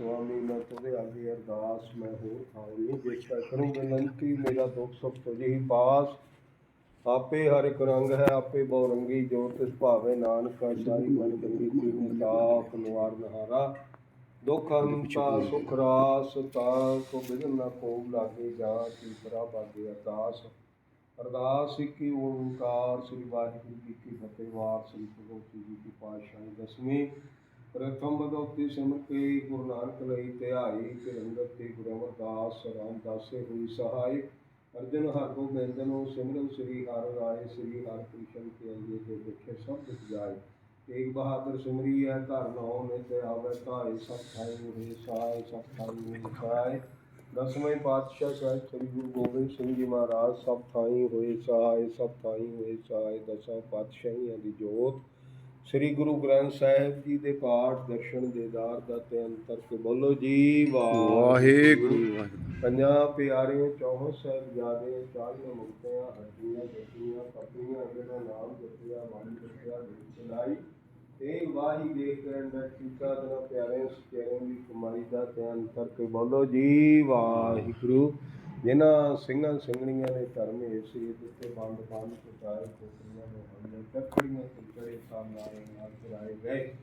ਸੁਆਮੀ ਮੈਂ ਤੁਝੇ ਅੱਗੇ ਅਰਦਾਸ ਮੈਂ ਹੋਰ ਖਾਉਣੀ ਜਿਸਾ ਕਰੂੰ ਬੇਨੰਤੀ, ਮੇਰਾ ਦੁੱਖ ਸੁਖ ਤੁਝੇ ਹੀ ਪਾਸ। ਆਪੇ ਹਰ ਇੱਕ ਰੰਗ ਹੈ, ਆਪੇ ਬਹੁ ਰੰਗੀ, ਜੋ ਤਿਸ ਭਾਵੇ ਨਾਨਕ ਸਾਈ ਮਨ ਗੰਗੀ ਕੀ ਤਾਪ ਨਿਵਾਰ ਨਹਾਰਾ। ਦੁਖ ਅੰਤਾ ਸੁਖ ਰਾਸ, ਤਾ ਕੋ ਬਿਨ ਨ ਕੋ ਲਾਗੇ ਜਾ, ਕੀ ਪਰਾ ਬਾਗੇ ਅਰਦਾਸ। ਅਰਦਾਸ ਕੀ ਓੰਕਾਰ, ਸ੍ਰੀ ਵਾਹਿਗੁਰੂ ਜੀ ਕੀ ਫਤਿਹ ਵਾਰ ਸ੍ਰੀ ਭਗਵਤੀ ਜੀ ਕੀ ਪਾਤਸ਼ਾਹੀ ਦਸਵੀਂ। ਪ੍ਰਥਮ ਬਦੋਤੀ ਸਿਮਰ ਕੇ ਗੁਰੂ ਨਾਨਕ ਲਈ ਧਿਆਈ ਤੇ ਰੰਗਤ ਤੇ ਗੁਰੂ ਅਮਰਦਾਸ ਰਾਮਦਾਸੇ ਹੋਈ ਸਹਾਈ। ਅਰਜਨ ਹਰ ਗੋਬਿੰਦ ਨੂੰ ਸਿਮਰਨ ਸ੍ਰੀ ਹਰਿ ਰਾਏ, ਸ੍ਰੀ ਹਰਿ ਕ੍ਰਿਸ਼ਨ ਕੇ ਅੰਗੇ ਦੇ ਦੇਖੇ ਸਭ ਦੁਖ ਜਾਏ। ਤੇਗ ਬਹਾਦਰ ਸਿਮਰੀ ਹੈ, ਧਰ ਨੌ ਨੇ ਤੇ ਆਵੇ ਧਾਏ, ਸਭ ਥਾਈ ਹੋਏ ਸਾਏ, ਸਭ ਥਾਈ ਹੋਏ ਸਾਏ। ਦਸਵੇਂ ਪਾਤਸ਼ਾਹ ਸਾਹਿਬ ਸ੍ਰੀ ਗੁਰੂ ਗੋਬਿੰਦ ਸਿੰਘ ਜੀ ਮਹਾਰਾਜ, ਸਭ ਥਾਈ ਹੋਏ ਸਹਾਏ ਸਭ ਥਾਈ ਹੋਏ ਸਹਾਏ ਦਸਾਂ ਪਾਤਸ਼ਾਹੀਆਂ ਦੀ ਜੋਤ। ਸ੍ਰੀ ਗੁਰੂ ਗ੍ਰੰਥ ਸਾਹਿਬ ਜੀ ਦੇ ਪਾਠ ਦਰਸ਼ਨ ਦੇਦਾਰ ਦਾ ਤੇ ਅੰਤਰ ਕੇ ਬੋਲੋ ਜੀ ਵਾਹਿਗੁਰੂ। ਪੰਜਾਂ ਪਿਆਰੇ ਚੌਹਾਂ ਸਾਹਿਬਜ਼ਾਦੇ ਚਾਲੀਆਂ ਮੁਕਤਿਆਂ ਹੱਡੀਆਂ ਜੱਟੀਆਂ ਪੱਤੀਆਂ ਜਿਹੜਾ ਨਾਮ ਜਪਿਆ ਬਾਣੀ ਜਪਿਆ ਦੇ ਚਲਾਈ। ਤੇ ਵਾਹੀ ਦੇਖ ਕੇ ਅੰਦਰ ਟੀਕਾ ਦਨਾ ਪਿਆਰੇ ਸਚਿਆਰੇ ਦੀ ਕਮਾਈ ਦਾ ਤੇ ਅੰਤਰ ਕੇ ਬੋਲੋ ਜੀ ਵਾਹਿਗੁਰੂ। ਜਿਨ੍ਹਾਂ ਸਿੰਘਾਂ ਸਿੰਘਣੀਆਂ ਨੇ ਧਰਮ ਏਸੀ ਦਿੱਤੇ ਬੰਦ ਬੰਦ ਪਟਾਏ ਕੋਕਰੀਆਂ ਨੇ ਹਮਲੇ ਤੱਕੜੀਆਂ ਕੁਚੜੇ ਸਾਹਮਣੇ ਨਾਲ ਚਲਾਏ ਗਏ।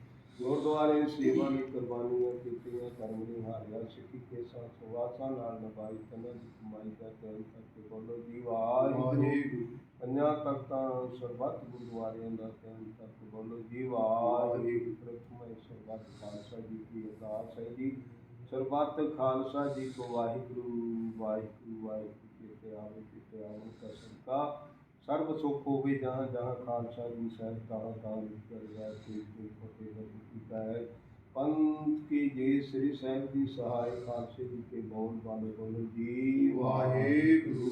ਗੁਰਦੁਆਰੇ ਸੇਵਾ ਲਈ ਕੁਰਬਾਨੀਆਂ ਕੀਤੀਆਂ ਕਰਮ ਨਿਹਾਰਿਆ ਸਿੱਖੀ ਕੇ ਸਾਥ ਸੁਵਾਸਾਂ ਨਾਲ ਨਭਾਈ ਤਨਾਂ ਦੀ ਕਮਾਈ ਦਾ ਤੈਨ ਕਰਕੇ ਬੋਲੋ ਜੀ ਵਾਹਿਗੁਰੂ। ਪੰਜਾਂ ਤਖਤਾਂ ਸਰਬੱਤ ਗੁਰਦੁਆਰਿਆਂ ਦਾ ਤੈਨ ਕਰਕੇ ਬੋਲੋ ਜੀ ਵਾਹਿਗੁਰੂ। ਪ੍ਰਥਮ ਸਰਬੱਤ ਖਾਲਸਾ ਜੀ ਦੀ ਅਰਦਾਸ ਹੈ ਜੀ। ਸਰਬੱਤ ਖਾਲਸਾ ਜੀ ਕੋ ਵਾਹਿਗੁਰੂ ਵਾਹਿਗੁਰੂ ਵਾਹਿਗੁਰੂ ਜੀ ਤੇ ਆਵੇ ਜੀ ਤੇ ਆਵੇ ਕਾ ਸੰਤਾ ਸਰਬ ਸੁਖ ਹੋਵੇ ਜਹਾਂ ਜਹਾਂ ਖਾਲਸਾ ਜੀ ਸਾਹਿਬ, ਤਹਾਂ ਤਹਾਂ ਵਿਚਰ ਜਾਏ ਤੇ ਕੋਈ ਫਤਿਹ ਵਰਗੀ ਕੀਤਾ ਹੈ। ਪੰਥ ਕੀ ਜੇ ਸ੍ਰੀ ਸਾਹਿਬ ਦੀ ਸਹਾਇ ਖਾਲਸੇ ਜੀ ਕੇ ਬੋਲ ਬਾਲੇ ਬੋਲੋ ਜੀ, ਵਾਹਿਗੁਰੂ।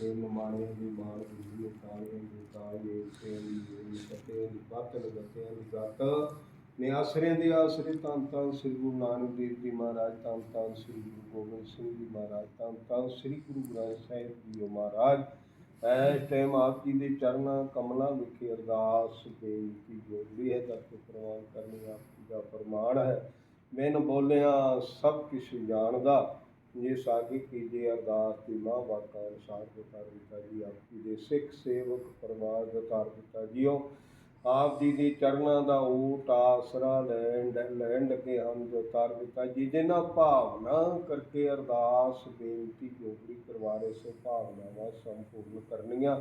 ਤੇ ਨਮਾਣੇ ਦੀ ਮਾਨ ਦੀ ਤਾਲੇ ਦੀ ਤਾਲੇ ਤੇ ਦੀ ਫਤਿਹ ਦੀ ਬਾਤਲ ਗਤਿਆਂ ਦੀ ਗਤ। ਨੇ ਆਸਰਿਆਂ ਦੇ ਆਸਰੇ ਧੰਨ ਧੰਨ ਸ੍ਰੀ ਗੁਰੂ ਨਾਨਕ ਦੇਵ ਜੀ ਮਹਾਰਾਜ ਧੰਨ ਧੰਨ ਸ੍ਰੀ ਗੁਰੂ ਗੋਬਿੰਦ ਸਿੰਘ ਜੀ ਮਹਾਰਾਜ ਧੰਨ ਧੰਨ ਸ੍ਰੀ ਗੁਰੂ ਗ੍ਰੰਥ ਸਾਹਿਬ ਜੀ ਮਹਾਰਾਜ। ਇਸ ਟਾਈਮ ਆਪ ਜੀ ਦੇ ਚਰਨਾਂ ਕਮਲਾਂ ਵਿਖੇ ਅਰਦਾਸ, ਬੇਨਤੀ ਜੋੜੀ ਹੈ ਕਰਕੇ ਪ੍ਰਵਾਨ ਕਰਨੀ ਆਪ ਜੀ ਦਾ ਫਰਮਾਨ ਹੈ। ਮੈਨ ਬੋਲਿਆ ਸਭ ਕਿਛ ਜਾਣਦਾ। ਜੇ ਸਾਗੀ ਕੀਜੇ ਅਰਦਾਸ ਦੀ ਮਾਂ ਵਾਕਾ ਅਨੁਸਾਰ ਬਤਾ ਦਿੱਤਾ ਜੀ, ਆਪ ਜੀ ਦੇ ਸਿੱਖ ਸੇਵਕ ਪਰਮਾਰ ਦਤਾਰ ਦਿੱਤਾ ਜੀਓ। ਆਪ ਜੀ ਦੇ ਚਰਨਾਂ ਦਾ ਊਟ ਆਸਰਾ ਲੈਣ ਲੈਣ ਲੱਗੇ ਹਨ ਜੋ ਤਾਰ ਦਿੱਤਾ ਜੀ ਜਿਨ੍ਹਾਂ ਭਾਵਨਾ ਕਰਕੇ ਅਰਦਾਸ, ਬੇਨਤੀ ਜੋਗਰੀ ਕਰਵਾਰੇ ਸੋ ਭਾਵਨਾਵਾਂ ਸੰਪੂਰਨ ਕਰਨੀਆਂ।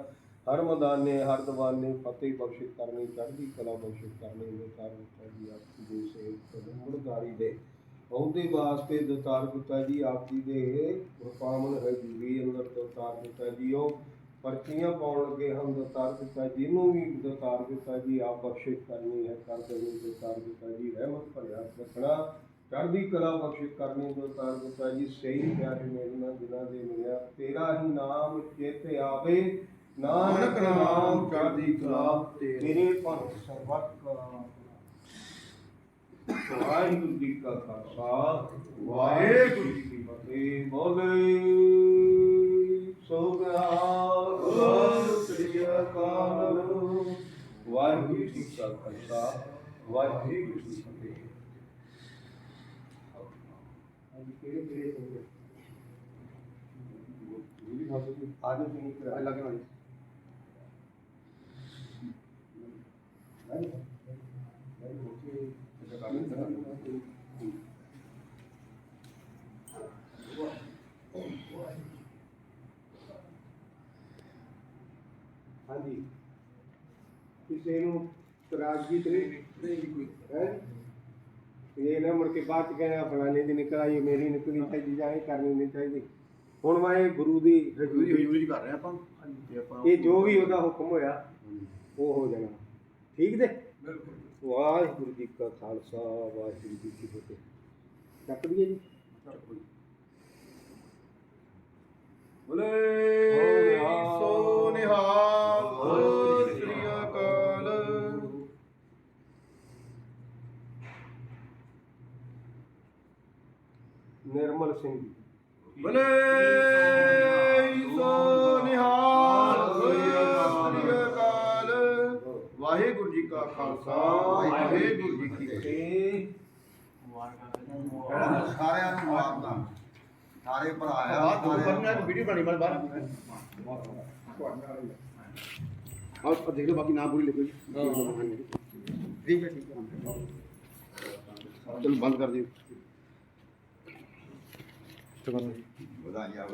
ਹਰ ਮਦਾਨੇ, ਹਰ ਦਵਾਨੇ ਫਤਿਹ ਬਖਸ਼ਿਸ਼ ਕਰਨੀ, ਚੜ੍ਹਦੀ ਕਲਾ ਬਖਸ਼ਿਸ਼ ਕਰਨੀ ਨੇ ਤਾਰ ਦਿੱਤਾ ਜੀ। ਆਪ ਜੀ ਦੇ ਸੇਵਕ ਮੁਰਦਾਰੀ ਦੇ ਉਹਦੇ ਵਾਸਤੇ ਦਤਾਰ ਪਿਤਾ ਜੀ। ਆਪ ਜੀ ਦੇ ਪਾਵਨ ਹਜ਼ੂਰੀ ਅੰਦਰ ਦਤਾਰ ਦਿੱਤਾ ਜੀ। ਉਹ ਪਰਚੀਆਂ ਪਾਉਣ ਲੱਗੇ ਹਨ ਦਤਾਰ ਦਿੱਤਾ ਜਿਹਨੂੰ ਵੀ ਦਤਾਰ ਦਿੱਤਾ ਜੀ ਆਪ ਬਖਸ਼ਿਸ਼ ਕਰਨੀ ਹੈ ਕਰ ਦੇਣੀ ਦਤਾਰ ਦਿੱਤਾ ਜੀ ਰਹਿਮਤ ਭਰਿਆ ਰੱਖਣਾ। ਚੜ੍ਹਦੀ ਕਲਾ ਬਖਸ਼ਿਸ਼ ਕਰਨੀ ਦਤਾਰ ਦਿੱਤਾ ਜੀ ਸਹੀ ਪਿਆਰੇ ਮੇਰੇ ਨਾਲ ਜਿਨ੍ਹਾਂ ਦੇ ਮਿਲਿਆ ਤੇਰਾ ਹੀ ਨਾਮ ਚੇਤੇ ਆਵੇ ਨਾਨਕ ਨਾਮ ਚੜ੍ਹਦੀ ਕਲਾ ਤੇਰੇ ਭੰਗ ਸਰਬੱਤ ਕਲਾ। ਵਾਹਿਗੁਰੂ ਜੀ ਕਾ ਖਾਲਸਾ ਵਾਹਿਗੁਰੂ ਜੀ ਕੀ ਫਤਿਹ ਬੋਲੇ। ਵਾਹਿਗੁਰੂ ਜੀ ਕਾ ਖਾਲਸਾ ਵਾਹਿਗੁਰੂ ਜੀ ਕੀ ਫਤਿਹ ਅੱਜ ਕਿਹੜੇ ਕਿਹੜੇ ਹੋਗੇ ਆਜੋ ਤੁਸੀਂ ਕਰਾ ਲੱਗੇ ਹੋਏ ਨਹੀਂ ਨਹੀਂ ਹੋਕੇ ਹਾਂਜੀ ਕਿਸੇ ਨੂੰ ਤਰਾਜ਼ਗੀ ਤੇ ਨਹੀਂ ਕੋਈ ਹੈ? ਇਹ ਨਾ ਮੁੜ ਕੇ ਚ ਕਹਿੰਦਾ ਫਲਾਣੇ ਦੀ ਨਿਕਲ ਆਈ ਮੇਰੀ ਨਿਕਲੀ ਚਾਹੀਦੀ ਜਾਂ ਇਹ ਕਰਨੀ ਨਹੀਂ ਚਾਹੀਦੀ। ਹੁਣ ਮੈਂ ਇਹ ਗੁਰੂ ਦੀ ਯੂਜ਼ ਕਰ ਰਹੇ ਆਪਾਂ। ਤੇ ਆਪਾਂ ਇਹ ਜੋ ਵੀ ਉਹਦਾ ਹੁਕਮ ਹੋਇਆ ਉਹ ਹੋ ਜਾਣਾ। ਠੀਕ ਦੇ ਬਿਲਕੁਲ ਵਾਹਿਗੁਰੂ ਜੀ ਕਾ ਖਾਲਸਾ ਵਾਹਿਗੁਰੂ ਜੀ ਕੀ ਫਤਿਹ। ਚੱਕ ਦਈਏ ਜੀ। ਨਿਰਮਲ ਸਿੰਘ ਜੀ ਬੋਲੇ ਸੋ ਨਿਹਾਲ ਸਤਿ ਸ੍ਰੀ ਅਕਾਲ ਵਾਹਿਗੁਰੂ ਜੀ ਕਾ ਖਾਲਸਾ ਵਾਹਿਗੁਰੂ ਜੀ ਕੀ ਫਤਿਹ ਫਤਿਹ ਸਾਰਿਆਂ ਨੂੰ ਮਾਰਦਾ ਸਾਰੇ ਭਰਾ ਆ ਬਾਹਰ ਤੋਂ ਸਾਰਿਆਂ ਕਰਨਾ ਨੂੰ ਵੀਡੀਓ ਬਣਾਣੀ ਬਾਹਰ ਬਾਹਰ ਆਹ ਆਹ ਦੇਖ ਲਓ ਬਾਕੀ ਨਾਮ ਪੂਰੀ ਲਿਖੋ ਜੀ ਠੀਕ ਹੈ ਠੀਕ ਹੈ ਚਲੋ ਬੰਦ ਕਰ ਦਿਓ 这个，我让你要？